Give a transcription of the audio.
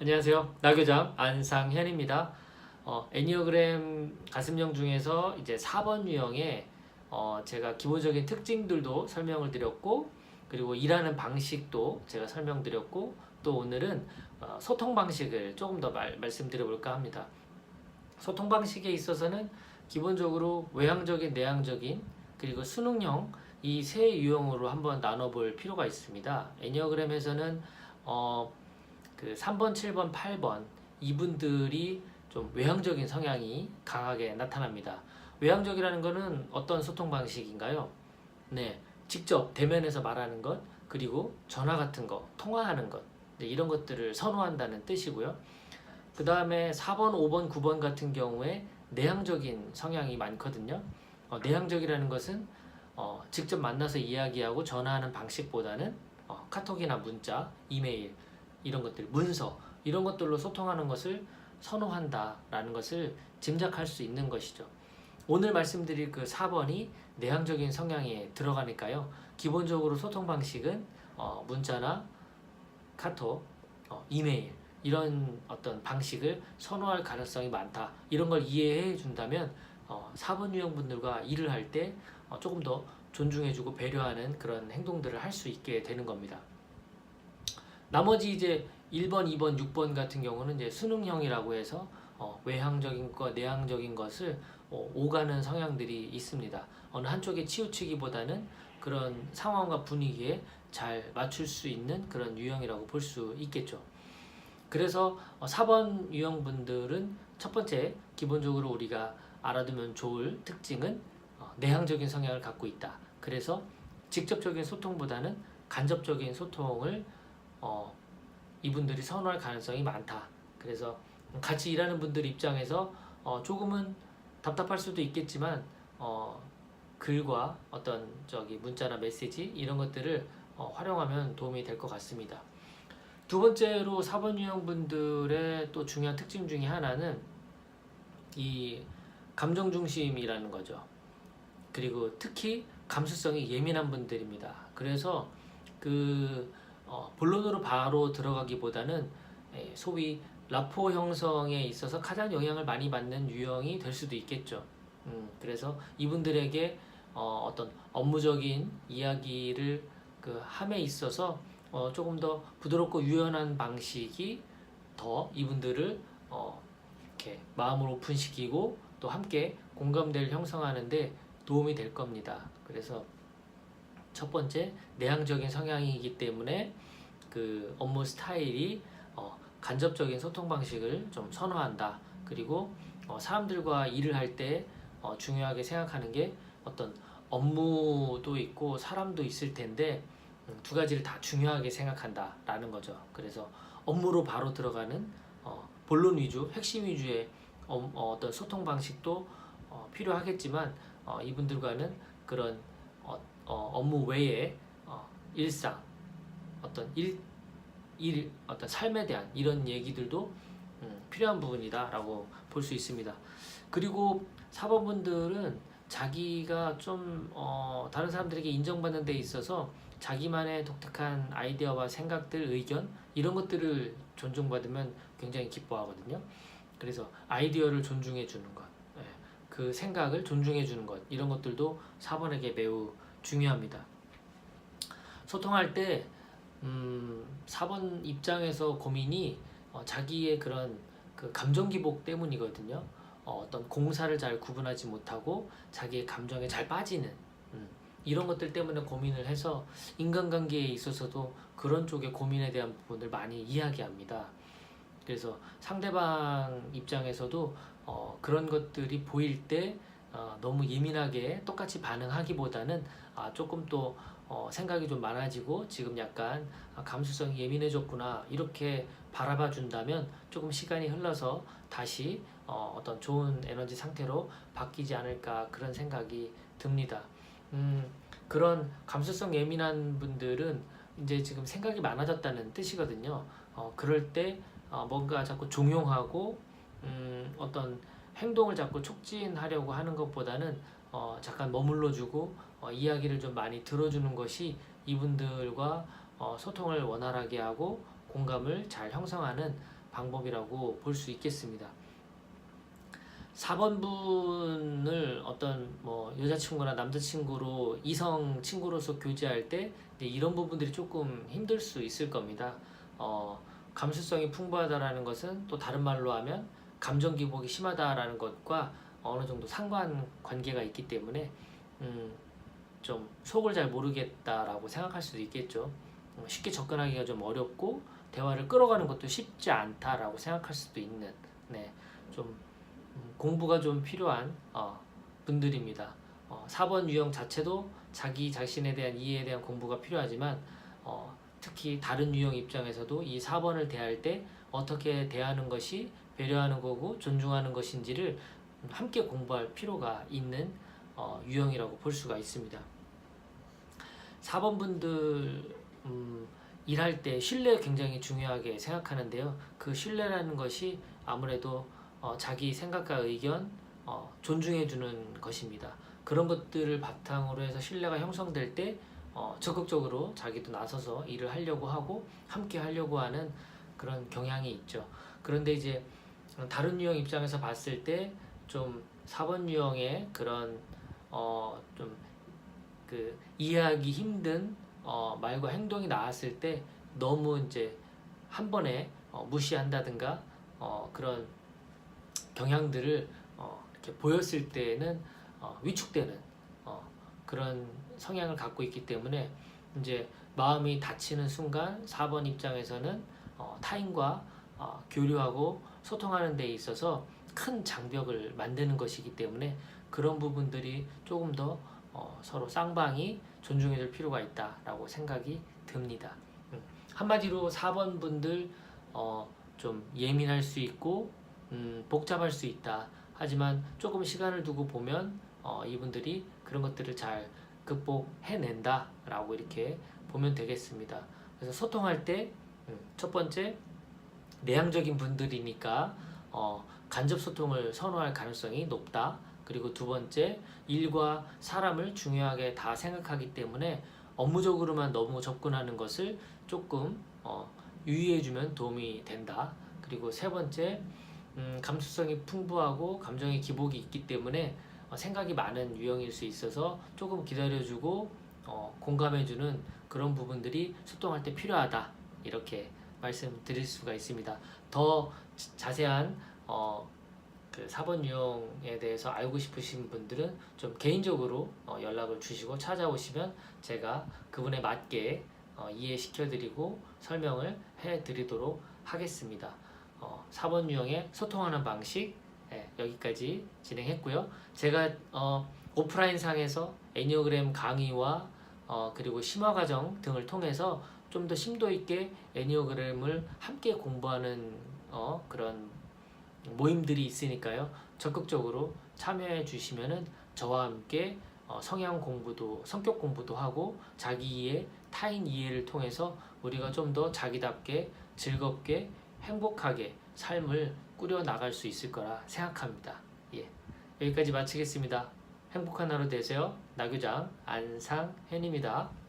안녕하세요. 나교장 안상현입니다. 어, 애니어그램 가슴형 중에서 이제 4번 유형의 어, 제가 기본적인 특징들도 설명을 드렸고 그리고 일하는 방식도 제가 설명드렸고 또 오늘은 어, 소통 방식을 조금 더 말, 말씀드려 볼까 합니다. 소통 방식에 있어서는 기본적으로 외향적인, 내향적인 그리고 수능형 이 세 유형으로 한번 나눠볼 필요가 있습니다. 애니어그램에서는 어, 그 3번, 7번, 8번 이분들이 좀 외향적인 성향이 강하게 나타납니다. 외향적이라는 것은 어떤 소통 방식인가요? 네, 직접 대면에서 말하는 것 그리고 전화 같은 거, 통화하는 것 네, 이런 것들을 선호한다는 뜻이고요. 그 다음에 4번, 5번, 9번 같은 경우에 내향적인 성향이 많거든요. 어, 내향적이라는 것은 어, 직접 만나서 이야기하고 전화하는 방식보다는 어, 카톡이나 문자, 이메일 이런 것들, 문서 이런 것들로 소통하는 것을 선호한다라는 것을 짐작할 수 있는 것이죠. 오늘 말씀드릴 그 4번이 내향적인 성향에 들어가니까요. 기본적으로 소통 방식은 어, 문자나 카톡, 어, 이메일 이런 어떤 방식을 선호할 가능성이 많다. 이런 걸 이해해 준다면 어, 4번 유형분들과 일을 할때 어, 조금 더 존중해주고 배려하는 그런 행동들을 할 수 있게 되는 겁니다. 나머지 이제 1번, 2번, 6번 같은 경우는 이제 수능형이라고 해서 어, 외향적인 것, 내향적인 것을 어, 오가는 성향들이 있습니다. 어느 한쪽에 치우치기보다는 그런 상황과 분위기에 잘 맞출 수 있는 그런 유형이라고 볼 수 있겠죠. 그래서 어, 4번 유형분들은 첫 번째 기본적으로 우리가 알아두면 좋을 특징은 어, 내향적인 성향을 갖고 있다. 그래서 직접적인 소통보다는 간접적인 소통을 어, 이분들이 선호할 가능성이 많다. 그래서 같이 일하는 분들 입장에서 어, 조금은 답답할 수도 있겠지만 어, 글과 어떤 저기 문자나 메시지 이런 것들을 어, 활용하면 도움이 될 것 같습니다. 두 번째로 4번 유형 분들의 또 중요한 특징 중에 하나는 이 감정 중심이라는 거죠. 그리고 특히 감수성이 예민한 분들입니다. 그래서 그 어, 본론으로 바로 들어가기보다는 에, 소위 라포 형성에 있어서 가장 영향을 많이 받는 유형이 될 수도 있겠죠. 음, 그래서 이분들에게 어, 어떤 업무적인 이야기를 그 함에 있어서 어, 조금 더 부드럽고 유연한 방식이 더 이분들을 어, 이렇게 마음을 오픈시키고 또 함께 공감대를 형성하는데 도움이 될 겁니다. 그래서 첫 번째 내향적인 성향이기 때문에 그 업무 스타일이 어, 간접적인 소통 방식을 좀 선호한다. 그리고 어, 사람들과 일을 할때 어, 중요하게 생각하는 게 어떤 업무도 있고 사람도 있을 텐데 음, 두 가지를 다 중요하게 생각한다라는 거죠. 그래서 업무로 바로 들어가는 어, 본론 위주, 핵심 위주의 어, 어, 떤 소통 방식도 어, 필요하겠지만 어, 이분들과는 그런 어, 어, 업무 외에 어, 일상 어떤 일, 일 어떤 삶에 대한 이런 얘기들도 음, 필요한 부분이다라고 볼 수 있습니다. 그리고 사범분들은 자기가 좀 어, 다른 사람들에게 인정받는 데 있어서 자기만의 독특한 아이디어와 생각들, 의견 이런 것들을 존중받으면 굉장히 기뻐하거든요. 그래서 아이디어를 존중해 주는 것, 예, 그 생각을 존중해 주는 것 이런 것들도 4번에게 매우 중요합니다. 소통할 때 음, 4번 입장에서 고민이 어, 자기의 그런 그 감정 기복 때문이거든요. 어, 어떤 공사를 잘 구분하지 못하고 자기의 감정에 잘 빠지는 음, 이런 것들 때문에 고민을 해서 인간관계에 있어서도 그런 쪽의 고민에 대한 부분을 많이 이야기합니다. 그래서 상대방 입장에서도 어, 그런 것들이 보일 때 어, 너무 예민하게 똑같이 반응하기보다는 아, 조금 또 어, 생각이 좀 많아지고 지금 약간 아, 감수성이 예민해졌구나 이렇게 바라봐 준다면 조금 시간이 흘러서 다시 어, 어떤 좋은 에너지 상태로 바뀌지 않을까 그런 생각이 듭니다. 음, 그런 감수성 예민한 분들은 이제 지금 생각이 많아졌다는 뜻이거든요. 어, 그럴 때 어, 뭔가 자꾸 종용하고 음, 어떤 행동을 자꾸 촉진하려고 하는 것보다는 어, 잠깐 머물러 주고 어, 이야기를 좀 많이 들어주는 것이 이분들과 어, 소통을 원활하게 하고 공감을 잘 형성하는 방법이라고 볼 수 있겠습니다. 4번 분을 어떤 뭐 여자친구나 남자친구로 이성 친구로서 교제할 때 이런 부분들이 조금 힘들 수 있을 겁니다. 어, 감수성이 풍부하다라는 것은 또 다른 말로 하면 감정 기복이 심하다라는 것과 어느 정도 상관 관계가 있기 때문에 음, 좀 속을 잘 모르겠다라고 생각할 수도 있겠죠. 어, 쉽게 접근하기가 좀 어렵고 대화를 끌어가는 것도 쉽지 않다라고 생각할 수도 있는 네, 좀 음, 공부가 좀 필요한 어, 분들입니다. 어, 4번 유형 자체도 자기 자신에 대한 이해에 대한 공부가 필요하지만 어, 특히 다른 유형 입장에서도 이 4번을 대할 때 어떻게 대하는 것이 배려하는 거고 존중하는 것인지를 함께 공부할 필요가 있는 어, 유형이라고 볼 수가 있습니다. 4번 분들 음, 일할 때 신뢰 굉장히 중요하게 생각하는데요. 그 신뢰라는 것이 아무래도 어, 자기 생각과 의견 어, 존중해주는 것입니다. 그런 것들을 바탕으로 해서 신뢰가 형성될 때 어, 적극적으로 자기도 나서서 일을 하려고 하고 함께 하려고 하는 그런 경향이 있죠. 그런데 이제 다른 유형 입장에서 봤을 때 좀 4번 유형의 그런 어, 좀 그 이해하기 힘든 어, 말과 행동이 나왔을 때 너무 이제 한 번에 어, 무시한다든가 어, 그런 경향들을 어, 이렇게 보였을 때는 어, 위축되는 어, 그런 성향을 갖고 있기 때문에 이제 마음이 다치는 순간 4번 입장에서는 어, 타인과 어, 교류하고 소통하는 데 있어서 큰 장벽을 만드는 것이기 때문에 그런 부분들이 조금 더 어, 서로 쌍방이 존중해줄 필요가 있다라고 생각이 듭니다. 음, 한마디로 4번 분들 어, 좀 예민할 수 있고 음, 복잡할 수 있다. 하지만 조금 시간을 두고 보면 어, 이분들이 그런 것들을 잘 극복해낸다라고 이렇게 보면 되겠습니다. 그래서 소통할 때 첫 번째 내향적인 분들이니까 어, 간접 소통을 선호할 가능성이 높다. 그리고 두 번째 일과 사람을 중요하게 다 생각하기 때문에 업무적으로만 너무 접근하는 것을 조금 어, 유의해주면 도움이 된다. 그리고 세 번째 음, 감수성이 풍부하고 감정의 기복이 있기 때문에 어, 생각이 많은 유형일 수 있어서 조금 기다려주고 어, 공감해주는 그런 부분들이 소통할 때 필요하다 이렇게 말씀드릴 수가 있습니다. 더 자세한 어, 그 4번 유형에 대해서 알고 싶으신 분들은 좀 개인적으로 어, 연락을 주시고 찾아오시면 제가 그분에 맞게 어, 이해시켜드리고 설명을 해드리도록 하겠습니다. 어, 4번 유형의 소통하는 방식 예, 여기까지 진행했고요. 제가 어, 오프라인 상에서 애니어그램 강의와 어, 그리고 심화 과정 등을 통해서 좀 더 심도 있게 애니어그램을 함께 공부하는 어, 그런 모임들이 있으니까요. 적극적으로 참여해 주시면은 저와 함께 어, 성향 공부도 성격 공부도 하고 자기 이해, 타인 이해를 통해서 우리가 좀 더 자기답게 즐겁게 행복하게 삶을 꾸려 나갈 수 있을 거라 생각합니다. 예. 여기까지 마치겠습니다. 행복한 하루 되세요. 나교장 안상현입니다.